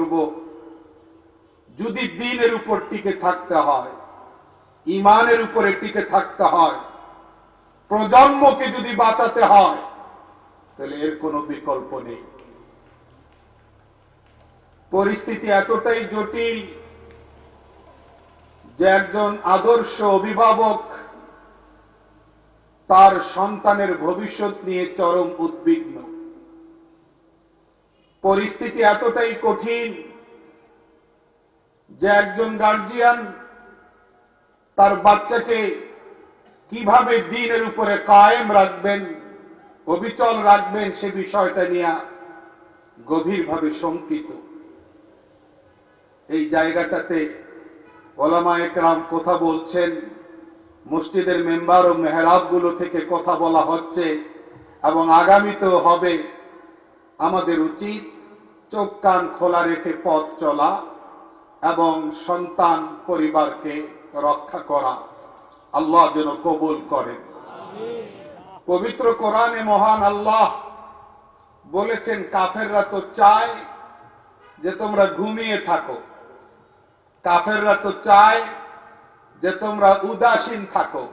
করব। যদি দিনের উপর টিকে থাকতে হয় ইমানের উপরে টিকে থাকতে হয়, প্রজন্মকে যদি বাঁচাতে হয়, তাহলে এর কোনো বিকল্প নেই। পরিস্থিতি এতটাই জটিল যে একজন আদর্শ অভিভাবক তার সন্তানের ভবিষ্যৎ নিয়ে চরম উদ্বিগ্ন। পরিস্থিতি এতটাই কঠিন যে একজন গার্জিয়ান তার বাচ্চাকে কীভাবে দিনের উপরে কায়েম রাখবেন, অবিচল রাখবেন সে বিষয়টা নিয়ে গভীরভাবে শঙ্কিত। এই জায়গাটাতে ওলামা একরাম কথা বলছেন, মসজিদের মেম্বার ও মেহরাবগুলো থেকে কথা বলা হচ্ছে এবং আগামীতেও হবে। আমাদের উচিত চোখ কান খোলা রেখে পথ চলা এবং সন্তান পরিবারকে রক্ষা করা। আল্লাহ যেন কবুল করেন। পবিত্র কোরআনে মহান আল্লাহ বলেছেন, কাফেররা তো চায় যে তোমরা ঘুমিয়ে থাকো। কাফেররা তো চায় যে তোমরা উদাসীন থাকো।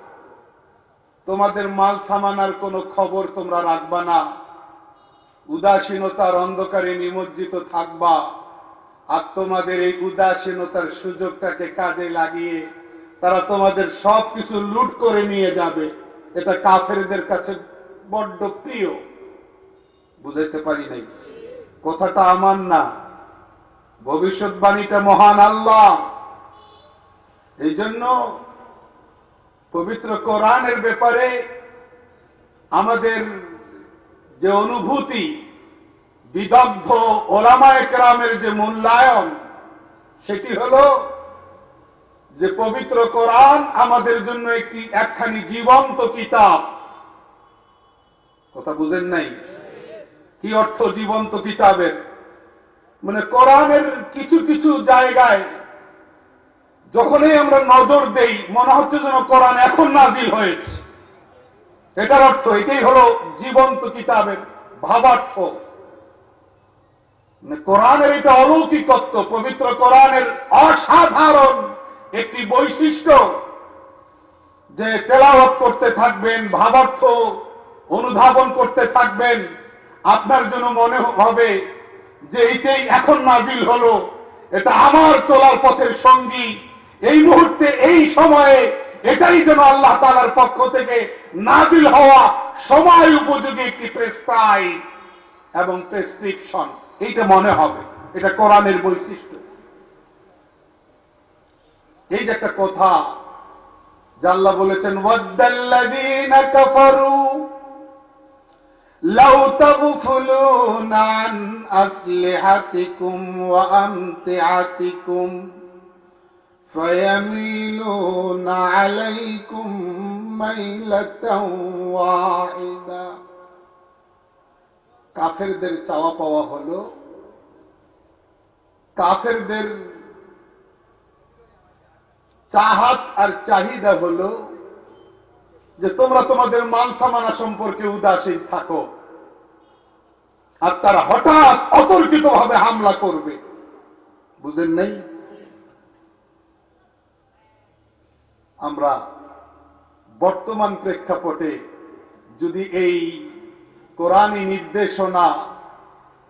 তোমাদের মাল সামানার কোনো খবর তোমরা রাখবা না। উদাসীনতার অন্ধকারে নিমজ্জিত থাকবা। আর তোমাদের এই উদাসীনতার সুযোগটাকে কাজে লাগিয়ে তারা তোমাদের সব কিছু লুট করে নিয়ে যাবে। এটা কাফেরদের কাছে বড্ড প্রিয়। বুঝাইতে পারি নাই। কথাটা আমার না। ভবিষ্যৎবাণীটা মহান আল্লাহ। এই জন্য পবিত্র কোরআনের ব্যাপারে আমাদের যে অনুভূতি বিদগ্ধ ওলামায় কেরামের যে মূল্যায়ন, সেটি হলো যে পবিত্র কোরআন আমাদের জন্য একটি একখানি জীবন্ত কিতাব। কথা বুঝেন নাই? কি অর্থ জীবন্ত কিতাবের? মানে কোরআনের কিছু কিছু জায়গায় যখনই আমরা নজর দেই, মনে হচ্ছে যেন কোরআন এখন নাজিল হয়েছে। এটার অর্থ এটাই হলো জীবন্ত কিতাবের ভাবার্থ। মানে কোরআনের এটা অলৌকিকত্ব, পবিত্র কোরআনের অসাধারণ একটি বৈশিষ্ট্য যে তেলাওয়াত করতে থাকবেন, ভাবার্থ অনুধাবন করতে থাকবেন। আপনার জন্য মনে হবে যে এইটাই এখন নাজিল হলো, এটা আমার চলার পথের সঙ্গী। এই মুহূর্তে, এই সময়ে এটাই যেন আল্লাহ তালার পক্ষ থেকে নাজিল হওয়া সময় উপযোগী একটি প্রেস্ক্রাইব এবং প্রেসক্রিপশন এইটা মনে হবে। এটা কোরআনের বৈশিষ্ট্য। এই যে একটা কথা জাল্লা বলেছেন কাফারু লাউ আন আসলিহাতিকুম ওয়া আমতিআতিকুম ফায়ামিলুনা আলাইকুম কাফেরদের চাওয়া পাওয়া হলো কাফেরদের চাহাত আর চাহিদা হলো যে তোমরা তোমাদের মান সামানা সম্পর্কে উদাসীন থাকো আর তারা হঠাৎ অতর্কিত ভাবে হামলা করবে। বুঝেন নাই? আমরা বর্তমান প্রেক্ষাপটে যদি এই কোরআনী নির্দেশনা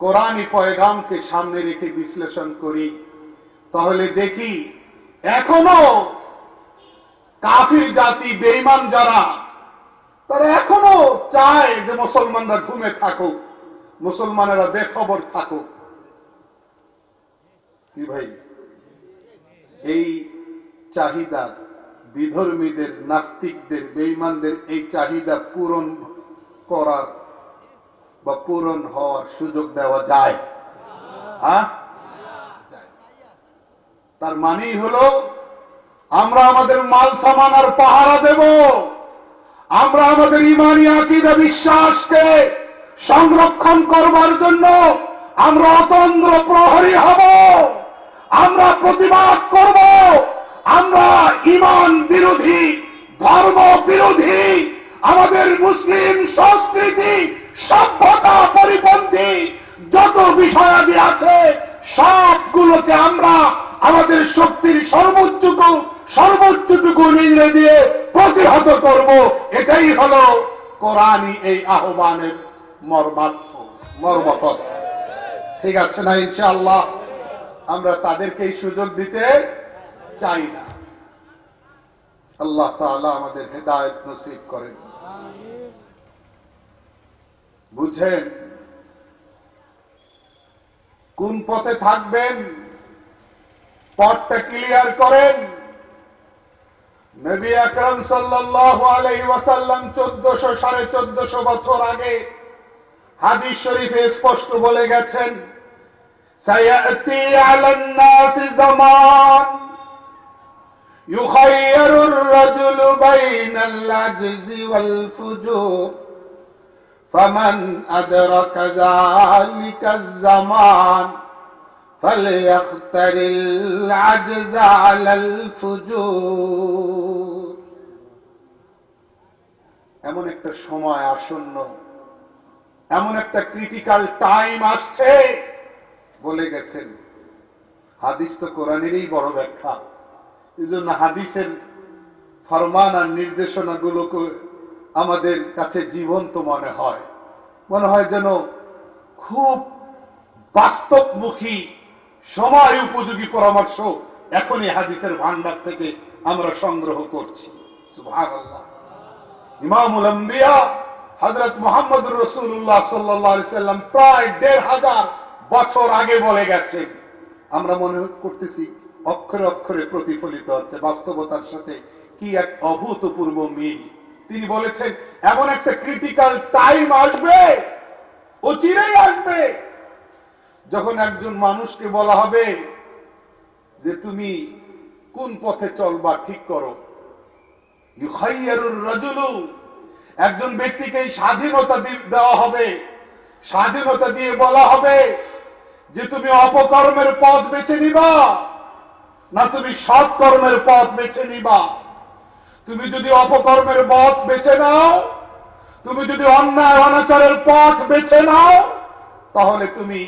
কোরআনী পয়গামকে সামনে রেখে বিশ্লেষণ করি, তাহলে দেখি এখনও কাফির জাতি বেইমান যারা, তারা এখনও চায় যে মুসলমানরা ঘুমে থাকুক, মুসলমানেরা বেখবর থাকুক। কি ভাই? এই চাহিদা বিধর্মীদের, নাস্তিকদের বেইমানদের এই চাহিদা পূরণ করার বা পূরণ হওয়ার সুযোগ দেওয়া যায়। হ্যাঁ? তার মানেই হলো, আমরা আমাদের মাল, সামান আর পাহারা দেব। আমরা আমাদের ইমানি আকিদা, বিশ্বাসকে সংরক্ষণ করবার জন্য আমরা অতন্ত্র প্রহরী হব। আমরা প্রতিবাদ করব। আমরা ইমান বিরোধী, ধর্ম বিরোধী, আমাদের মুসলিম সংস্কৃতি, সভ্যতা পরিপন্থী, যত বিষয়াদি আছে, সবগুলোকে আমরা আমাদের শক্তির সর্বোচ্চটুকু সর্বোচ্চটুকু নির্ণয় দিয়ে প্রতিহত করব। এটাই হলো কোরআনই এই আহ্বানের মর্মার্থ, মর্মপথ। ঠিক আছে না, ইনশাআল্লাহ? আমরা তাদেরকে এই সুযোগ দিতে চাই না। আল্লাহ তাআলা আমাদের হেদায়েত নসিব করেন। বুঝেন? কোন পথে থাকবেন? পথটা ক্লিয়ার করেন। নবী আকরম সাল্লাল্লাহু আলাইহি ওয়াসাল্লাম 1400 সাড়ে চোদ্দশো বছর আগে হাদিস শরীফে স্পষ্ট বলে গেছেন, সায়াতি আলান নাস জামান। يخير الرجل بين العجز والفجور فمن أدرك ذلك الزمان فليختر العجز على الفجور এমন একটা সময় আসন্ন এমন একটা ক্রিটিক্যাল টাইম আসছে বলে গেছেন হাদিস তো কোরআনেরই বড় ব্যাখ্যা এই জন্য হাদিসের ফরমান আর নির্দেশনাগুলোকে আমাদের কাছে জীবন্ত মনে হয়। মনে হয় যেন খুব বাস্তবমুখী, সময় উপযোগী পরামর্শ এখনই হাদিসের ভান্ডার থেকে আমরা সংগ্রহ করছি। ইমামুল হযরত মুহাম্মদ সাল্লাল্লাহু সাল্লাম প্রায় দেড় হাজার বছর আগে বলে গেছেন। আমরা মনে করতেছি অক্ষরে অক্ষরে প্রতিফলিত হচ্ছে, বাস্তবতার সাথে কি এক অভূতপূর্ব মিল? তিনি বলেছেন, এমন একটা ক্রিটিক্যাল টাইম আসবে, ও চিরেই আসবে, যখন একজন মানুষকে বলা হবে যে তুমি কোন পথে চলবা ঠিক করো। একজন ব্যক্তিকে স্বাধীনতা দেওয়া হবে, স্বাধীনতা দিয়ে বলা হবে যে তুমি অপকর্মের পথ বেছে নিবা। না তুমি সৎ কর্মের পথ বেছে নিবা। তুমি যদি অপকর্মের পথ বেছে নাও, তুমি যদি অন্যায় অনাচারের পথ বেছে নাও, তাহলে তুমি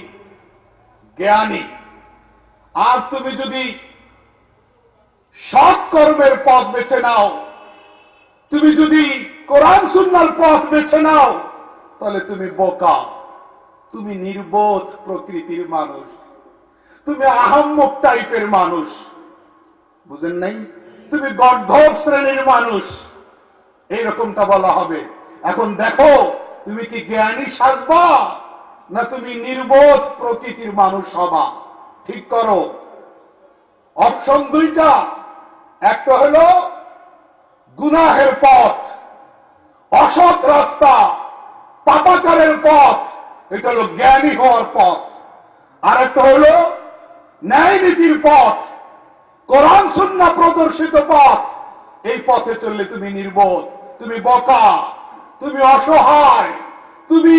জ্ঞানী। আর তুমি যদি সৎ কর্মের পথ বেছে নাও, তুমি যদি কোরআন সুন্নার পথ বেছে নাও, তাহলে তুমি বোকা। তুমি নির্বোধ প্রকৃতির মানুষ। তুমি আহম্মক টাইপের মানুষ। বুঝেন নাই? তুমি গর্ধব শ্রেণির মানুষ। এইরকমটা বলা হবে। এখন দেখো, তুমি কি জ্ঞানী সাজবা, না তুমি নির্বোধ প্রকৃতির মানুষ হবা? ঠিক করো। অপশন দুইটা। একটা হলো, গুনাহের পথ, অসৎ রাস্তা, পাপাচারের পথ, এটা হলো জ্ঞানী হওয়ার পথ। আর একটা হলো ন্যায় নীতির পথ, কোরআন সুন্না প্রদর্শিত পথ, এই পথে চললে তুমি নির্বোধ, তুমি বকা, তুমি অসহায়, তুমি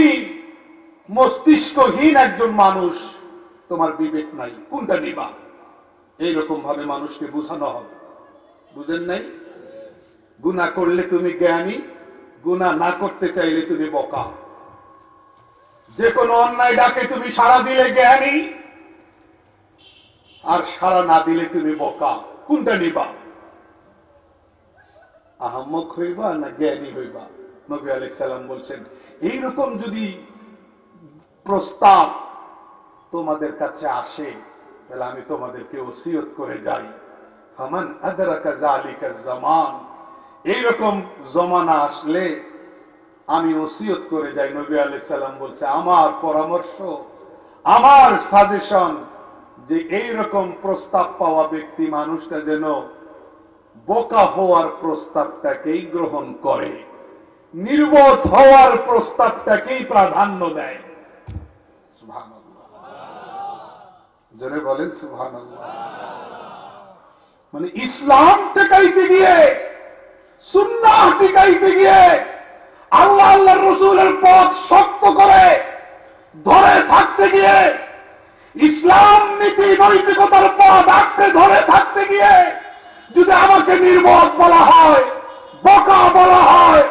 মস্তিষ্কহীন একজন মানুষ। তোমার বিবেক নাই, কোনটা নিবা? এইরকম ভাবে মানুষকে বুঝানো হবে। বুঝেন নাই? গুণা করলে তুমি জ্ঞানী গুণা না করতে চাইলে তুমি বকা। যে কোনো অন্যায় ডাকে তুমি সাড়া দিলে জ্ঞানী আর সাড়া না দিলে তুমি বকা কোনটা নিবা? আহম্মক হইবা না জ্ঞানী হইবা? নবী আলাইহিস সালাম বলছেন, এইরকম যদি প্রস্তাব তোমাদের কাছে আসে, তাহলে আমি তোমাদেরকে ওসিয়ত করে যাই। ফামান আদরাকা জালিকা জামান। এইরকম জমানা আসলে আমি ওসিয়ত করে যাই, নবী আলাইহিস সালাম বলছে, আমার পরামর্শ, আমার সাজেশন যে এই রকম প্রস্তাব পাওয়া ব্যক্তি মানুষটা যেন বোকা হওয়ার প্রস্তাবটাকেই গ্রহণ করে, নির্বোধ হওয়ার প্রস্তাবটাকেই প্রাধান্য দেয়। জোরে বলেন সুহান মানে ইসলাম টেকাইতে গিয়ে, সুন্নাহ টিকাইতে গিয়ে, আল্লাহ আল্লাহ রসুলের পথ শক্ত করে ধরে থাকতে গিয়ে ইসলাম নীতি নৈতিকতার পথ আঁকড়ে ধরে থাকতে গিয়ে যদি আমাকে নির্বোধ বলা হয়, বোকা বলা হয়,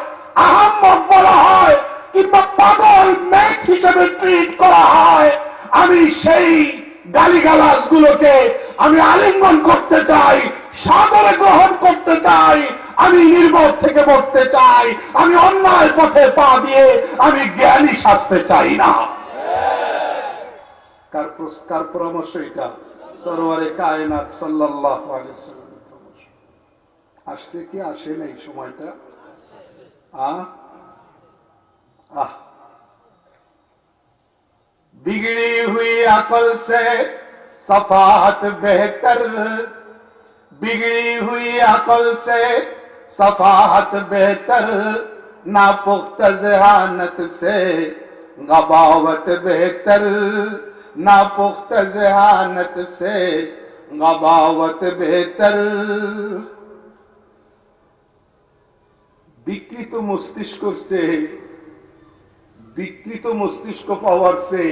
আহম্মক বলা হয়, কিংবা পাগল মেঘ হিসেবে ট্রিট করা হয়, আমি সেই গালিগালাজ গুলোকে আমি আলিঙ্গন করতে চাই, সাদরে গ্রহণ করতে চাই, আমি নির্বোধ থেকে মরতে চাই, আমি অন্যায় পথে পা দিয়ে আমি জ্ঞানী সাজতে চাই না। কার প্রস- কার পরামর্শ এটা সরোয়ারে কায়নাত সাল্লাল্লাহু আলাইহি ওয়াসাল্লামের পরামর্শ আসছে কি আসে না এই সময়টা আহ আহ बिगड़ी हुई अकल से सफाहत बेहतर बिगड़ी हुई अकल से सफाहत बेहतर नापुख्त जहानत से गबावत बेहतर نا پخت ذہانت سے غباوت بہتر۔ বিকৃত মস্তিষ্ক সে বিকৃত মস্তিষ্ক পাওয়ার সে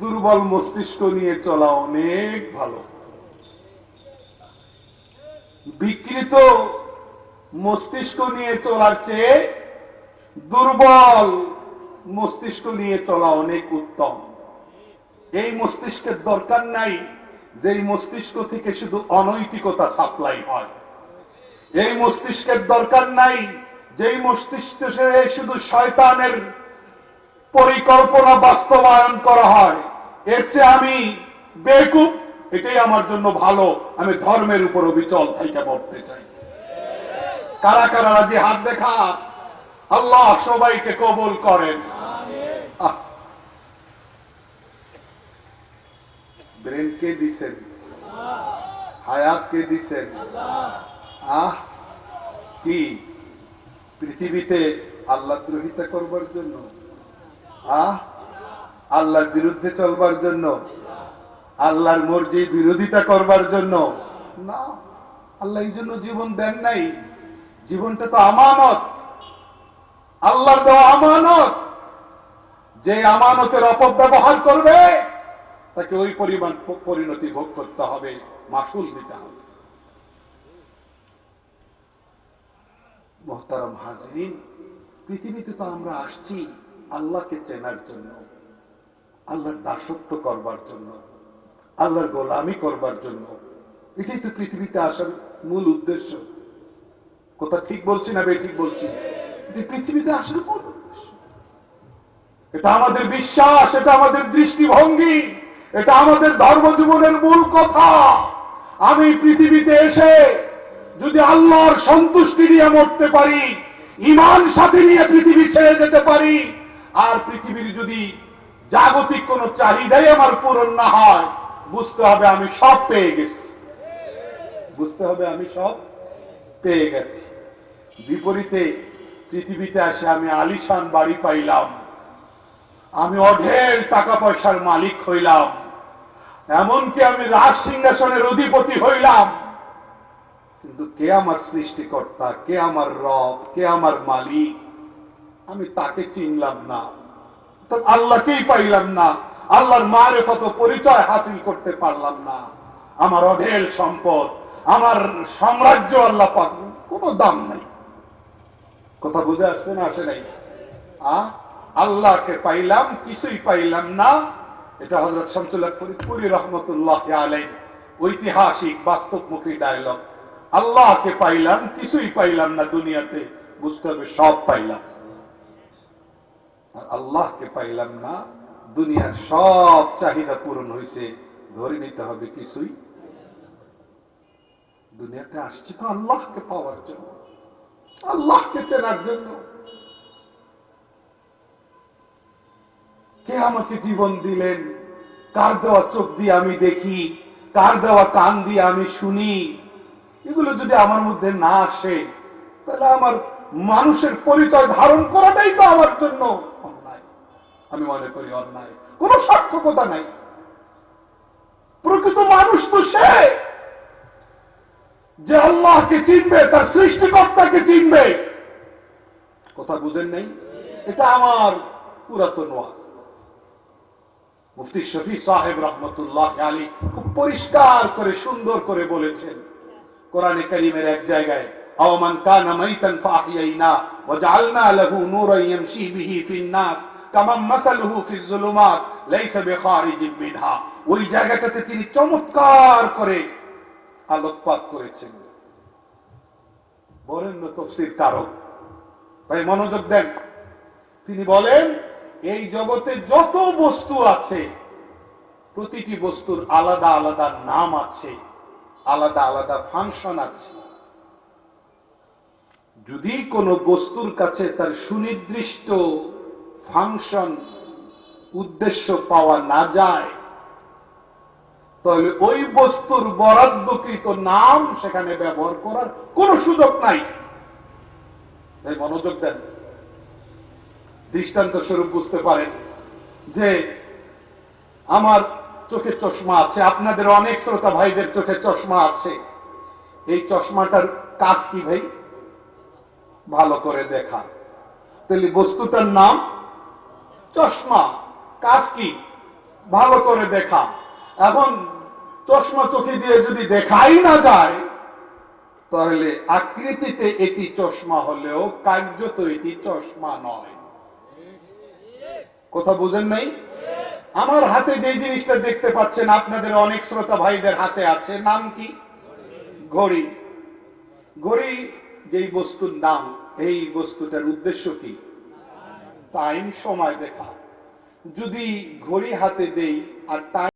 দুর্বল মস্তিষ্ক নিয়ে চলা অনেক ভালো বিকৃত মস্তিষ্ক নিয়ে চলার চেয়ে দুর্বল মস্তিষ্ক নিয়ে চলা অনেক উত্তম এই মস্তিষ্কের দরকার নাই যে মস্তিষ্ক থেকে শুধু অনৈতিকতা সাপ্লাই হয়। এই মস্তিষ্কের দরকার নাই যেই মস্তিষ্ক শুধু শয়তানের পরিকল্পনা বাস্তবায়ন করা হয়। এর চেয়ে আমি বেকুব, এটাই আমার জন্য ভালো। আমি ধর্মের উপর অবিচল থেকে পড়তে চাই। কারা কারা রাজি হাত দেখা আল্লাহ সবাইকে কবুল করেন। আহ। ব্রেন কে দিছেন? হায়াত কে দিছেন? আহ, কি? পৃথিবীতে আল্লাহ দ্রোহিতা করবার জন্য? আহ, আল্লাহর বিরুদ্ধে চলবার জন্য? আল্লাহর মর্জি বিরোধিতা করবার জন্য? না, আল্লাহ এই জন্য জীবন দেন নাই। জীবনটা তো আমানত। আল্লাহর দেওয়া আমানত। যে আমানতের অপব্যবহার করবে তাকে ওই পরিমাণ পরিণতি ভোগ করতে হবে, মাসুল দিতে হবে। মোহতারাম হাজরিন, পৃথিবীতে তো আমরা আসছি আল্লাহকে চেনার জন্য, আল্লাহর দাসত্ব করবার জন্য, আল্লাহর গোলামি করবার জন্য। এটাই তো পৃথিবীতে আসার মূল উদ্দেশ্য। কথা ঠিক বলছি না ঠিক বলছি? পৃথিবীতে আসার মূল উদ্দেশ্য। এটা আমাদের বিশ্বাস, এটা আমাদের দৃষ্টিভঙ্গি। এটা আমাদের ধর্ম জীবনের মূল কথা। আমি পৃথিবীতে এসে যদি আল্লাহর সন্তুষ্টি নিয়ে মরতে পারি ইমান সাথে নিয়ে পৃথিবী ছেড়ে যেতে পারি, আর পৃথিবীর যদি জাগতিক কোন চাহিদাই আমার পূরণ না হয়, বুঝতে হবে আমি সব পেয়ে গেছি। বুঝতে হবে আমি সব পেয়ে গেছি। বিপরীতে পৃথিবীতে আসে আমি আলিশান বাড়ি পাইলাম। আমি অঢেল টাকা পয়সার মালিক হইলাম। এমনকি আমি রাজ সিংহাসনের অধিপতি হইলাম। কিন্তু কে আমার সৃষ্টিকর্তা, কে আমার রব, কে আমার মালিক? আমি তাকে চিনলাম না। আল্লাহকেই পাইলাম না। আল্লাহর মারে কত পরিচয় হাসিল করতে পারলাম না। আমার অঢেল সম্পদ, আমার সাম্রাজ্য আল্লাহ পাক, কোনো দাম নাই। কথা বুঝে আসছে না আসে নাই? আল্লাহকে পাইলাম, কিছুই পাইলাম না। এটা হজরত শামসুল্লাহ ফরিদপুরি রহমতুল্লাহ আলাই ঐতিহাসিক বাস্তবমুখী ডায়লগ আল্লাহকে পাইলাম, কিছুই পাইলাম না দুনিয়াতে, বুঝতে হবে সব পাইলাম। আল্লাহকে পাইলাম না, দুনিয়ার সব চাহিদা পূরণ হয়েছে ধরে নিতে হবে কিছুই। দুনিয়াতে আসছি তো আল্লাহকে পাওয়ার জন্য, আল্লাহকে চেনার জন্য। কে আমাকে জীবন দিলেন। কার দেওয়া চোখ দিয়ে আমি দেখি, কার দেওয়া কান দিয়ে আমি শুনি। এগুলো যদি আমার মধ্যে না আসে, তাহলে আমার মানুষের পরিচয় ধারণ করাটাই তো আমার জন্য অন্যায়। আমি মনে করি অন্যায়। কোনো সার্থকতা নাই। প্রকৃত মানুষ তো সে যে আল্লাহকে চিনবে, তার সৃষ্টিকর্তাকে চিনবে। কথা বুঝেন নাই? এটা আমার পুরাতন ওয়াজ। মুফতি শফি সাহেব রহমতুল্লাহ আলী খুব পরিষ্কার করে, সুন্দর করে বলেছেন। কোরআনে করিমের এক জায়গায় আওমান কানা মাইতান ফাহিয়াইনা লাহু ইয়ামশি বিহি ফিন নাস ফি যুলুমাত লাইসা বিখারিজিম মিনহা। ওই জায়গাটাতে তিনি চমৎকার করে আলোকপাত করেছেন। বরেণ্য তফসির কারক ভাই, মনোযোগ দেন। তিনি বলেন এই জগতে যত বস্তু আছে, প্রতিটি বস্তুর আলাদা আলাদা নাম আছে, আলাদা আলাদা ফাংশন আছে। যদি কোনো বস্তুর কাছে তার সুনির্দিষ্ট ফাংশন, উদ্দেশ্য পাওয়া না যায়, তাহলে ওই বস্তুর বরাদ্দকৃত নাম সেখানে ব্যবহার করার কোনো সুযোগ নাই। মনোযোগ দেন। দৃষ্টান্ত স্বরূপ বুঝতে পারেন যে আমার চোখে চশমা আছে। আপনাদের অনেক শ্রোতা ভাইদের চোখে চশমা আছে। এই চশমাটার কাজ কি ভাই? ভালো করে দেখা। তাহলে বস্তুটার নাম চশমা। কাজ কি? ভালো করে দেখা। এখন চশমা চোখে দিয়ে যদি দেখাই না যায়, তাহলে আকৃতিতে এটি চশমা হলেও কার্যত এটি চশমা নয়। কথা বুঝেন নাই? আমার হাতে যে জিনিসটা দেখতে পাচ্ছেন, আপনাদের অনেক শ্রোতা ভাইদের হাতে আছে। নাম কি? ঘড়ি। ঘড়ি যেই বস্তুর নাম, এই বস্তুটার উদ্দেশ্য কি? টাইম, সময়, দেখা। যদি ঘড়ি হাতে দেই আর টাইম